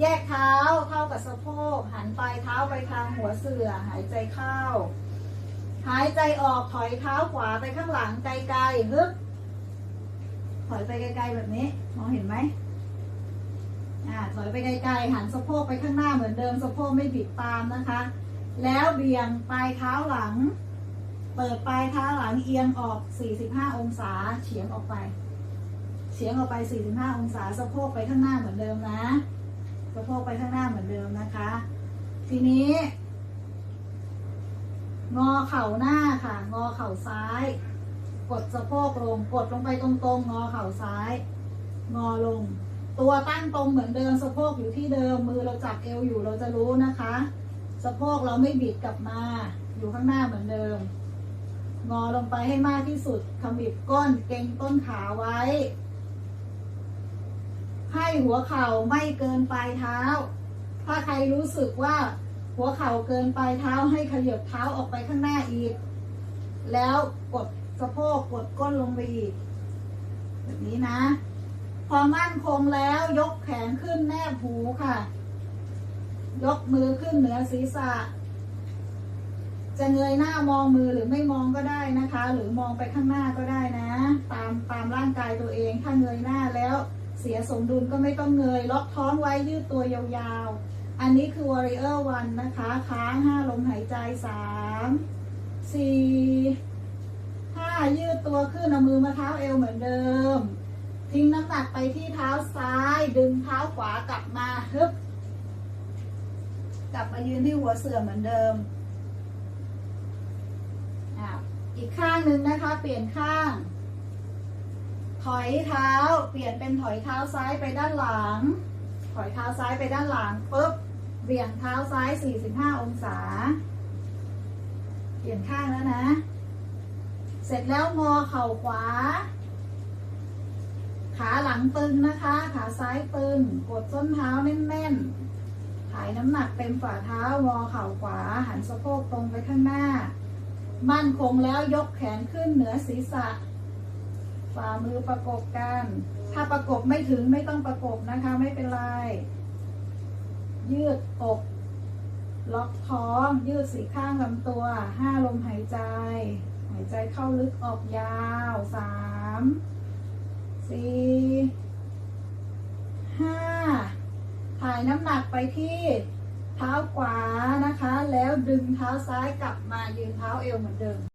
แยกเท้าเท่ากับสะโพก หันปลายเท้าไปทางหัวเสือหายใจเข้า หายใจออกถอยเท้าขวาไปข้างหลังไกลๆฮึบถอยไปไกลๆแบบนี้ มองเห็นไหมอ่าถอยไปไกลๆหันสะโพกไปข้างหน้าเหมือนเดิมสะโพกไม่บิดตามนะคะ แล้วเบี่ยงปลายเท้าหลัง เปิดปลายเท้าหลังเอียงออก 45 องศาเฉียงออกไป เฉียงออกไป 45 องศาสะโพกไปข้างหน้าเหมือนเดิมนะ สะโพกไปข้างหน้าเหมือนเดิมนะคะ ทีนี้ งอเข่าหน้าค่ะ งอเข่าซ้าย กดสะโพกลง กดลงไปตรงๆ งอเข่าซ้าย งอลง ตัวตั้งตรงเหมือนเดิม สะโพกอยู่ที่เดิม มือเราจับเอวอยู่เราจะรู้นะคะ สะโพกเราไม่บิดกลับมา อยู่ข้างหน้าเหมือนเดิม งอลงไปให้มากที่สุดขมิบก้น เกรงต้นขาไว้ ให้หัวเข่าไม่เกินปลายเท้า ถ้าใครรู้สึกว่าหัวเข่าเกินปลายเท้าให้ขยับเท้าออกไปข้างหน้าอีก แล้วกดสะโพกกดก้นลงไปอีก แบบนี้นะ พอมั่นคงแล้วยกแขนขึ้นแนบหูค่ะ ยกมือขึ้นเหนือศีรษะ จะเงยหน้ามองมือหรือไม่มองก็ได้นะคะ หรือมองไปข้างหน้าก็ได้นะ ตามตามร่างกายตัวเองถ้าเงยหน้าแล้ว สียสมดุลก็ไม่ต้องเงย ล็อกท้องไว้ยืดตัวยาวๆ อันนี้คือ warrior one นะคะ ค้างห้าลมหายใจสามสี่ห้ายืดตัวขึ้นเอามือมาเท้าเอวเหมือนเดิม ทิ้งน้ำหนักไปที่เท้าซ้าย ดึงเท้าขวากลับมาฮึบกลับมายืนที่หัวเสื่อเหมือนเดิมอะอีกข้างหนึ่งนะคะ เปลี่ยนข้าง ถอยเท้าเปลี่ยนเป็นถอยเท้าซ้ายไปด้านหลัง ถอยเท้าซ้ายไปด้านหลังปุ๊บเบี่ยงเท้าซ้าย 45 องศา เปลี่ยนข้างแล้วนะ เสร็จแล้วงอเข่าขวา ขาหลังตึงนะคะ ขาซ้ายตึง กดส้นเท้าแน่นๆ ถ่ายน้ำหนักเต็มฝ่าเท้างอเข่าขวา หันสะโพกตรงไปข้างหน้า มั่นคงแล้วยกแขนขึ้นเหนือศีรษะ ฝ่ามือประกบกัน ถ้าประกบไม่ถึงไม่ต้องประกบนะคะ ไม่เป็นไร ยืดอก ล็อกท้อง ยืดสีข้างลำตัวห้าลมหายใจ หายใจเข้าลึกออกยาวสามสี่ห้าถ่ายน้ำหนักไปที่เท้าขวานะคะ แล้วดึงเท้าซ้ายกลับมายืนเท้าเอวเหมือนเดิม